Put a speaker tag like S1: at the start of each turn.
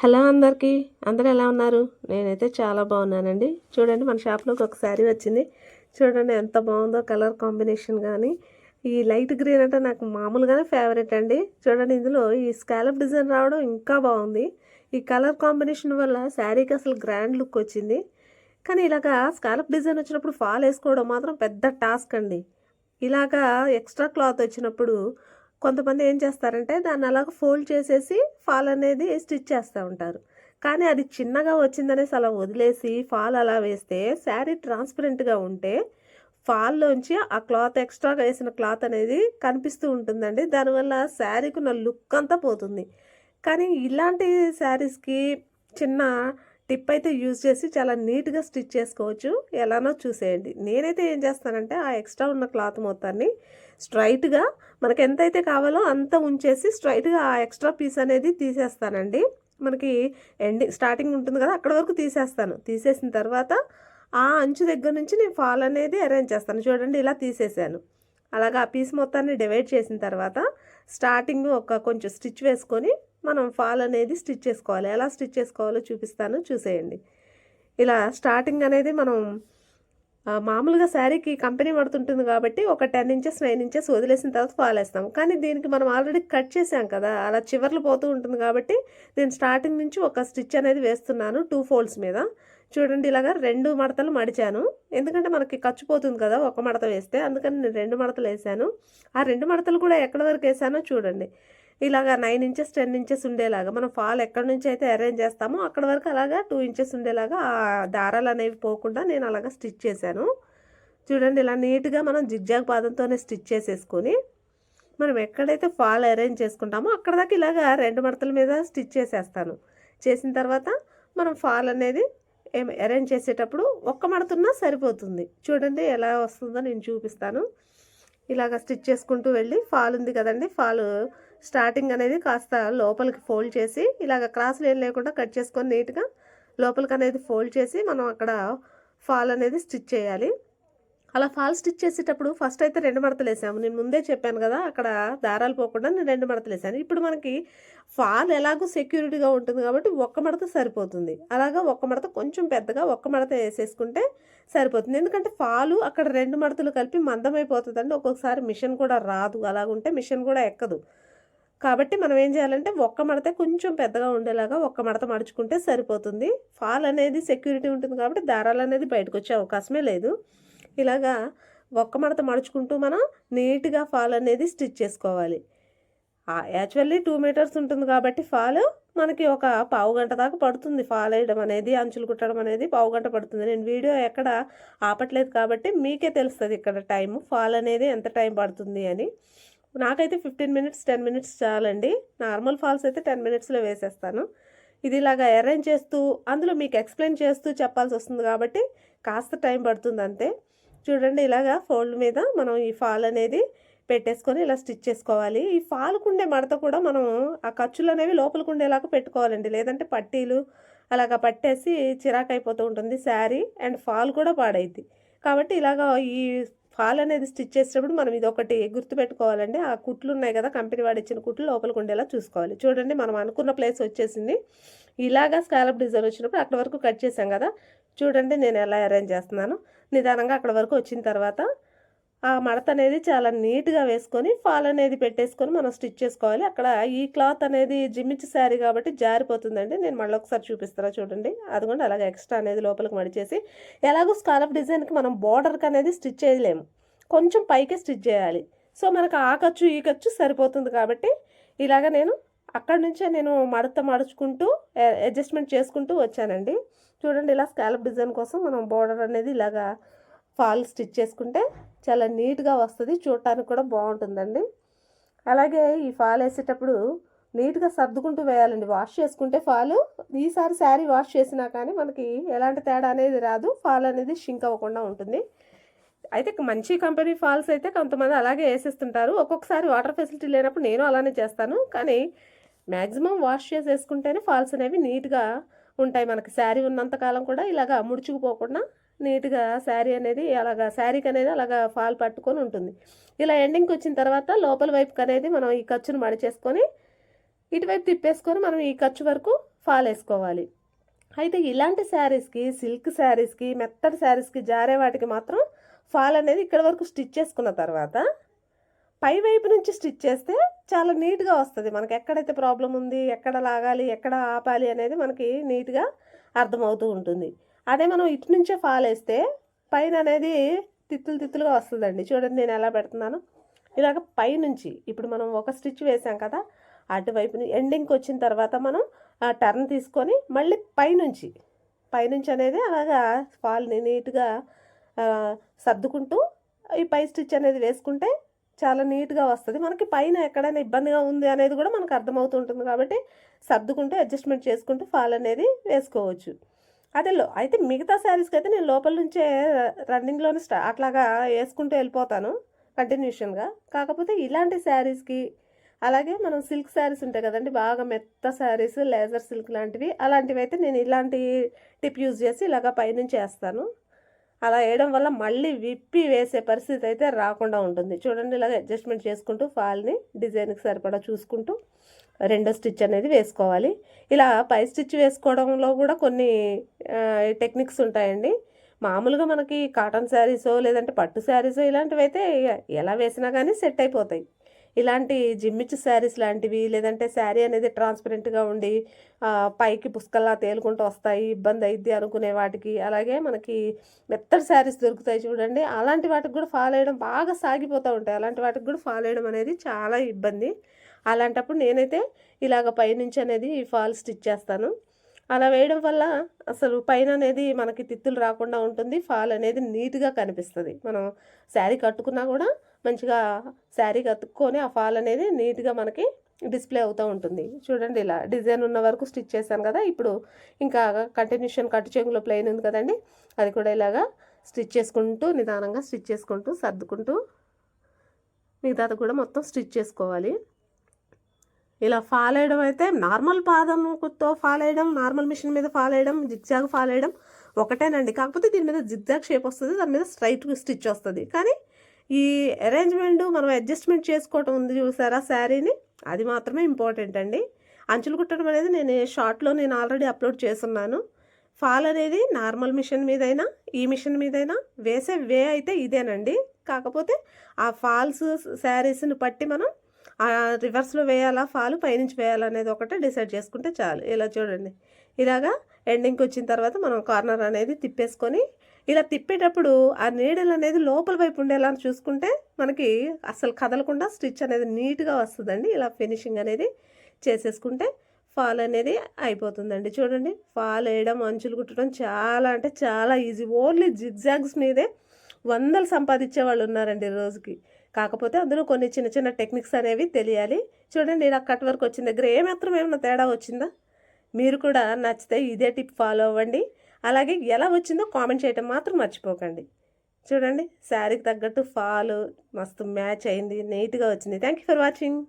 S1: Hello అందరికీ. అందరూ ఎలా ఉన్నారు? నేనైతే చాలా బాగున్నానండి. చూడండి మన షాప్లోకి ఒక శారీ వచ్చింది. చూడండి ఎంత బాగుందో కలర్ కాంబినేషన్ కానీ ఈ లైట్ గ్రీన్ అంటే నాకు మామూలుగానే ఫేవరెట్ అండి. చూడండి ఇందులో ఈ స్కాలప్ డిజైన్ రావడం ఇంకా బాగుంది. ఈ కలర్ కాంబినేషన్ వల్ల శారీకి అసలు గ్రాండ్ లుక్ వచ్చింది. కానీ ఇలాగా స్కాలప్ డిజైన్ వచ్చినప్పుడు ఫాల్ వేసుకోవడం మాత్రం పెద్ద టాస్క్ అండి. ఇలాగా ఎక్స్ట్రా క్లాత్ వచ్చినప్పుడు కొంతమంది ఏం చేస్తారంటే దాన్ని అలాగ ఫోల్డ్ చేసేసి ఫాల్ అనేది స్టిచ్ చేస్తూ ఉంటారు. కానీ అది చిన్నగా వచ్చిందనేసి అలా వదిలేసి ఫాల్ అలా వేస్తే శారీ ట్రాన్స్పరెంట్గా ఉంటే ఫాల్లోంచి ఆ క్లాత్ ఎక్స్ట్రాగా వేసిన క్లాత్ అనేది కనిపిస్తూ ఉంటుందండి. దానివల్ల శారీకి ఉన్న లుక్ అంతా పోతుంది. కానీ ఇలాంటి శారీస్కి చిన్న టిప్ అయితే యూజ్ చేసి చాలా నీట్గా స్టిచ్ చేసుకోవచ్చు. ఎలానో చూసేయండి. నేనైతే ఏం చేస్తానంటే ఆ ఎక్స్ట్రా ఉన్న క్లాత్ మొత్తాన్ని స్ట్రైట్గా మనకి ఎంతైతే కావాలో అంత ఉంచేసి స్ట్రైట్గా ఆ ఎక్స్ట్రా పీస్ అనేది తీసేస్తానండి. మనకి ఎండింగ్ స్టార్టింగ్ ఉంటుంది కదా అక్కడ వరకు తీసేస్తాను. తీసేసిన తర్వాత ఆ అంచు దగ్గర నుంచి నేను ఫాల్ అనేది అరేంజ్ చేస్తాను. చూడండి ఇలా తీసేసాను. అలాగా ఆ పీస్ మొత్తాన్ని డివైడ్ చేసిన తర్వాత స్టార్టింగ్ ఒక కొంచెం స్టిచ్ వేసుకొని మనం ఫాల్ అనేది స్టిచ్ చేసుకోవాలి. ఎలా స్టిచ్ చేసుకోవాలో చూపిస్తాను. చూసేయండి. ఇలా స్టార్టింగ్ అనేది మనం మామూలుగా శారీకి కంపెనీ పడుతుంటుంది కాబట్టి ఒక టెన్ ఇంచెస్ నైన్ ఇంచెస్ వదిలేసిన తర్వాత ఫాలేస్తాం కానీ దీనికి మనం ఆల్రెడీ కట్ చేసాం కదా అలా చివర్లు పోతూ ఉంటుంది కాబట్టి నేను స్టార్టింగ్ నుంచి ఒక స్టిచ్ అనేది వేస్తున్నాను టూ ఫోల్డ్స్ మీద. చూడండి ఇలాగా రెండు మడతలు మడిచాను. ఎందుకంటే మనకి ఖర్చు పోతుంది కదా ఒక మడత వేస్తే అందుకని నేను రెండు మడతలు వేసాను ఆ రెండు మడతలు కూడా ఎక్కడి వరకు వేసానో చూడండి. ఇలాగా నైన్ ఇంచెస్ టెన్ ఇంచెస్ ఉండేలాగా మనం ఫాల్ ఎక్కడి నుంచి అయితే అరేంజ్ చేస్తామో అక్కడ వరకు అలాగా టూ ఇంచెస్ ఉండేలాగా ఆ దారాలు అనేవి పోకుండా నేను అలాగా స్టిచ్ చేశాను. చూడండి ఇలా నీట్గా మనం జిగ్జాగ్ పాదంతోనే స్టిచ్ చేసేసుకొని మనం ఎక్కడైతే ఫాల్ అరేంజ్ చేసుకుంటామో అక్కడ దాకా ఇలాగా రెండు మడతల మీద స్టిచ్ చేసేస్తాను. చేసిన తర్వాత మనం ఫాల్ అనేది ఏం అరేంజ్ చేసేటప్పుడు ఒక్క మడతున్నా సరిపోతుంది. చూడండి ఎలా వస్తుందో నేను చూపిస్తాను. ఇలాగ స్టిచ్ చేసుకుంటూ వెళ్ళి ఫాల్ ఉంది కదండి ఫాల్ స్టార్టింగ్ అనేది కాస్త లోపలికి ఫోల్డ్ చేసి ఇలాగ క్రాసులు ఏం లేకుండా కట్ చేసుకొని నీట్గా లోపలికి అనేది ఫోల్డ్ చేసి మనం అక్కడ ఫాల్ అనేది స్టిచ్ చేయాలి. అలా ఫాల్ స్టిచ్ చేసేటప్పుడు ఫస్ట్ అయితే రెండు మడతలు వేసాము. నేను ముందే చెప్పాను కదా అక్కడ దారాలు పోకుండా నేను రెండు మడతలు వేసాను. ఇప్పుడు మనకి ఫాల్ ఎలాగో సెక్యూరిటీగా ఉంటుంది కాబట్టి ఒక్క మడత సరిపోతుంది. అలాగా ఒక్క మడత కొంచెం పెద్దగా ఒక్క మడత వేసేసుకుంటే సరిపోతుంది. ఎందుకంటే ఫాలు అక్కడ రెండు మడతలు కలిపి మందమైపోతుందండి. ఒక్కొక్కసారి మిషన్ కూడా రాదు. అలాగుంటే మిషన్ కూడా ఎక్కదు. కాబట్టి మనం ఏం చేయాలంటే ఒక్క మడత కొంచెం పెద్దగా ఉండేలాగా ఒక్క మడత మడుచుకుంటే సరిపోతుంది. ఫాల్ అనేది సెక్యూరిటీ ఉంటుంది కాబట్టి దారాలు అనేది బయటకు వచ్చే అవకాశమే లేదు. ఇలాగా ఒక్క మడత మడుచుకుంటూ మనం నీట్గా ఫాల్ అనేది స్టిచ్ చేసుకోవాలి. యాక్చువల్లీ టూ మీటర్స్ ఉంటుంది కాబట్టి ఫాల్ మనకి ఒక పావు గంట దాకా పడుతుంది. ఫాల్ వేయడం అనేది అంచులు కుట్టడం అనేది పావు గంట పడుతుంది. నేను వీడియో ఎక్కడ ఆపట్లేదు కాబట్టి మీకే తెలుస్తుంది ఇక్కడ టైం ఫాల్ అనేది ఎంత టైం పడుతుంది అని. నాకైతే ఫిఫ్టీన్ మినిట్స్ టెన్ మినిట్స్ చాలండి. నార్మల్ ఫాల్స్ అయితే టెన్ మినిట్స్లో వేసేస్తాను. ఇది ఇలాగా అరేంజ్ చేస్తూ అందులో మీకు ఎక్స్ప్లెయిన్ చేస్తూ చెప్పాల్సి వస్తుంది కాబట్టి కాస్త టైం పడుతుంది అంతే. చూడండి ఇలాగా ఫోల్డ్ మీద మనం ఈ ఫాల్ అనేది పెట్టేసుకొని ఇలా స్టిచ్ చేసుకోవాలి. ఈ ఫాల్కు ఉండే మడత కూడా మనం ఆ ఖర్చులు అనేవి లోపలికి ఉండేలాగా పెట్టుకోవాలండి. లేదంటే పట్టీలు అలాగా పట్టేసి చిరాకు అయిపోతూ ఉంటుంది శారీ అండ్ ఫాల్ కూడా పాడైద్ది. కాబట్టి ఇలాగా ఈ ఫాల్ అనేది స్టిచ్ చేసేటప్పుడు మనం ఇది ఒకటి గుర్తుపెట్టుకోవాలండి. ఆ కుట్లు ఉన్నాయి కదా కంపెనీ వాడు ఇచ్చిన కుట్లు లోపలికి ఉండేలా చూసుకోవాలి. చూడండి మనం అనుకున్న ప్లేస్ వచ్చేసింది. ఇలాగా స్కాలప్ డిజైన్ వచ్చినప్పుడు అక్కడ వరకు కట్ చేసాం కదా. చూడండి నేను ఎలా అరేంజ్ చేస్తున్నాను. నిదానంగా అక్కడ వరకు వచ్చిన తర్వాత ఆ మడత అనేది చాలా నీట్గా వేసుకొని ఫాల్ అనేది పెట్టేసుకొని మనం స్టిచ్ చేసుకోవాలి. అక్కడ ఈ క్లాత్ అనేది జిమ్మిచ్చి శారీ కాబట్టి జారిపోతుందండి. నేను మళ్ళీ ఒకసారి చూపిస్తారా చూడండి. అదిగోండి అలాగే ఎక్స్ట్రా అనేది లోపలికి మడిచేసి. ఎలాగో స్కాలప్ డిజైన్కి మనం బార్డర్కి అనేది స్టిచ్ చేయలేము. కొంచెం పైకి స్టిచ్ చేయాలి. సో మనకు ఆ ఖర్చు ఈ ఖర్చు సరిపోతుంది కాబట్టి ఇలాగ నేను అక్కడి నుంచే నేను మడత మడుచుకుంటూ అడ్జస్ట్మెంట్ చేసుకుంటూ వచ్చానండి. చూడండి ఇలా స్కాలప్ డిజైన్ కోసం మనం బార్డర్ అనేది ఇలాగా ఫాల్ స్టిచ్ చేసుకుంటే చాలా నీట్గా వస్తుంది. చూడటానికి కూడా బాగుంటుందండి. అలాగే ఈ ఫాల్ వేసేటప్పుడు నీట్గా సర్దుకుంటూ వేయాలండి. వాష్ చేసుకుంటే ఫాలు ఈసారి శారీ వాష్ చేసినా కానీ మనకి ఎలాంటి తేడా అనేది రాదు. ఫాల్ అనేది షింక్ అవ్వకుండా ఉంటుంది. అయితే మంచి కంపెనీ ఫాల్స్ అయితే కొంతమంది అలాగే వేసేస్తుంటారు. ఒక్కొక్కసారి వాటర్ ఫెసిలిటీ లేనప్పుడు నేను అలానే చేస్తాను. కానీ మ్యాక్సిమం వాష్ చేసేసుకుంటేనే ఫాల్స్ అనేవి నీట్గా ఉంటాయి. మనకి శారీ ఉన్నంతకాలం కూడా ఇలాగా ముడుచుకుపోకుండా నీట్గా శారీ అనేది అలాగా శారీకి అనేది అలాగా ఫాల్ పట్టుకొని ఉంటుంది. ఇలా ఎండింగ్కి వచ్చిన తర్వాత లోపల వైపుకి అనేది మనం ఈ ఖర్చును మడిచేసుకొని ఇటువైపు తిప్పేసుకొని మనం ఈ ఖర్చు వరకు ఫాల్ వేసుకోవాలి. అయితే ఇలాంటి శారీస్కి సిల్క్ శారీస్కి మెత్తటి శారీస్కి జారే వాటికి మాత్రం ఫాల్ అనేది ఇక్కడ వరకు స్టిచ్ చేసుకున్న తర్వాత పై వైపు నుంచి స్టిచ్ చేస్తే చాలా నీట్గా వస్తుంది. మనకి ఎక్కడైతే ప్రాబ్లం ఉంది ఎక్కడ లాగాలి ఎక్కడ ఆపాలి అనేది మనకి నీట్గా అర్థమవుతూ ఉంటుంది. అదే మనం ఇటు నుంచే ఫాల్ వేస్తే పైన అనేది తిత్తులు తిత్తులుగా వస్తుందండి. చూడండి నేను ఎలా పెడుతున్నాను. ఇలాగ పైనుంచి ఇప్పుడు మనం ఒక స్టిచ్ వేసాం కదా అటువైపు ఎండింగ్కి వచ్చిన తర్వాత మనం ఆ టర్న్ తీసుకొని మళ్ళీ పైనుంచి పైనుంచి అనేది అలాగా ఫాల్ని నీట్గా సర్దుకుంటూ ఈ పై స్టిచ్ అనేది వేసుకుంటే చాలా నీట్గా వస్తుంది. మనకి పైన ఎక్కడైనా ఇబ్బందిగా ఉంది అనేది కూడా మనకు అర్థమవుతుంటుంది కాబట్టి సర్దుకుంటూ అడ్జస్ట్మెంట్ చేసుకుంటూ ఫాల్ అనేది వేసుకోవచ్చు. అదేలో అయితే మిగతా శారీస్కి అయితే నేను లోపల నుంచే రన్నింగ్లోనే స్టా అట్లాగా వేసుకుంటూ వెళ్ళిపోతాను కంటిన్యూషన్గా. కాకపోతే ఇలాంటి శారీస్కి అలాగే మనం సిల్క్ శారీస్ ఉంటాయి కదండి బాగా మెత్త శారీస్ లేజర్ సిల్క్ లాంటివి అలాంటివి అయితే నేను ఇలాంటి టిప్ యూజ్ చేసి ఇలాగ పైనుంచి వేస్తాను. అలా వేయడం వల్ల మళ్ళీ విప్పి వేసే పరిస్థితి అయితే రాకుండా ఉంటుంది. చూడండి ఇలాగ అడ్జస్ట్మెంట్ చేసుకుంటూ ఫాల్ని డిజైన్కి సరిపడా చూసుకుంటూ రెండో స్టిచ్ అనేది వేసుకోవాలి. ఇలా పై స్టిచ్ వేసుకోవడంలో కూడా కొన్ని టెక్నిక్స్ ఉంటాయండి. మామూలుగా మనకి కాటన్ శారీసో లేదంటే పట్టు శారీసో ఇలాంటివి అయితే ఎలా వేసినా కానీ సెట్ అయిపోతాయి. ఇలాంటి జిమ్మిచ్చు శారీస్ లాంటివి లేదంటే శారీ అనేది ట్రాన్స్పరెంట్గా ఉండి పైకి పుష్కల్లా తేలుకుంటూ వస్తాయి ఇబ్బంది అయింది అనుకునే వాటికి. అలాగే మనకి మెత్తడి శారీస్ దొరుకుతాయి చూడండి. అలాంటి వాటికి కూడా ఫాలో వేయడం బాగా సాగిపోతూ ఉంటాయి. అలాంటి వాటికి కూడా ఫాలో వేయడం అనేది చాలా ఇబ్బంది. అలాంటప్పుడు నేనైతే ఇలాగ పైనుంచి అనేది ఫాల్ స్టిచ్ చేస్తాను. అలా వేయడం వల్ల అసలు పైన అనేది మనకి తిత్తులు రాకుండా ఉంటుంది. ఫాల్ అనేది నీట్గా కనిపిస్తుంది. మనం శారీ కట్టుకున్నా కూడా మంచిగా శారీ కట్టుకొని ఆ ఫాల్ అనేది నీట్గా మనకి డిస్ప్లే అవుతూ ఉంటుంది. చూడండి ఇలా డిజైన్ ఉన్న వరకు స్టిచ్ చేశాను కదా ఇప్పుడు ఇంకా కంటిన్యూషన్ కట్టు చెంగులో ప్లెయిన్ ఉంది కదండి అది కూడా ఇలాగా స్టిచ్ చేసుకుంటూ నిదానంగా స్టిచ్ చేసుకుంటూ సర్దుకుంటూ మిగతాది కూడా మొత్తం స్టిచ్ చేసుకోవాలి. ఇలా ఫాల్ వేయడం అయితే నార్మల్ పాదంతో ఫాల్ వేయడం నార్మల్ మిషన్ మీద ఫాల్ వేయడం జిగ్జాగ్ ఫాల్ వేయడం ఒకటేనండి. కాకపోతే దీని మీద జిగ్జాగ్ షేప్ వస్తుంది దాని మీద స్ట్రైట్ స్టిచ్ వస్తుంది. కానీ ఈ అరేంజ్మెంట్ మనం అడ్జస్ట్మెంట్ చేసుకోవటం ఉంది చూసారా? శారీని? అది మాత్రమే ఇంపార్టెంట్ అండి. అంచులు కుట్టడం అనేది నేను షార్ట్లో నేను ఆల్రెడీ అప్లోడ్ చేస్తున్నాను. ఫాల్ అనేది నార్మల్ మిషన్ మీదైనా ఈ మిషన్ మీదైనా వేసే వే అయితే ఇదేనండి. కాకపోతే ఆ ఫాల్స్ శారీస్ని బట్టి మనం ఆ రివర్స్లో వేయాలా ఫాల్ పైనుంచి వేయాలా అనేది ఒకటే డిసైడ్ చేసుకుంటే చాలు. ఇలా చూడండి. ఇలాగా ఎండింగ్కి వచ్చిన తర్వాత మనం కార్నర్ అనేది తిప్పేసుకొని ఇలా తిప్పేటప్పుడు ఆ నీడలు అనేది లోపల వైపు ఉండేలా చూసుకుంటే మనకి అసలు కదలకుండా స్టిచ్ అనేది నీట్గా వస్తుందండి. ఇలా ఫినిషింగ్ అనేది చేసేసుకుంటే ఫాల్ అనేది అయిపోతుందండి. చూడండి ఫాల్ వేయడం అంచులు కుట్టడం చాలా అంటే చాలా ఈజీ. ఓన్లీ జిగ్జాగ్స్ మీదే వందలు సంపాదించే వాళ్ళు ఉన్నారండి రోజుకి. కాకపోతే అందులో కొన్ని చిన్న చిన్న టెక్నిక్స్ అనేవి తెలియాలి. చూడండి ఇలా కట్ వర్క్ వచ్చిన దగ్గర ఏమాత్రం ఏమైనా తేడా వచ్చిందా? మీరు కూడా నచ్చితే ఇదే టిప్ ఫాలో అవ్వండి. అలాగే ఎలా వచ్చిందో కామెంట్ చేయటం మాత్రం మర్చిపోకండి. చూడండి శారీకి తగ్గట్టు ఫాల్ మస్తు మ్యాచ్ అయింది నీట్గా వచ్చింది. Thank you for watching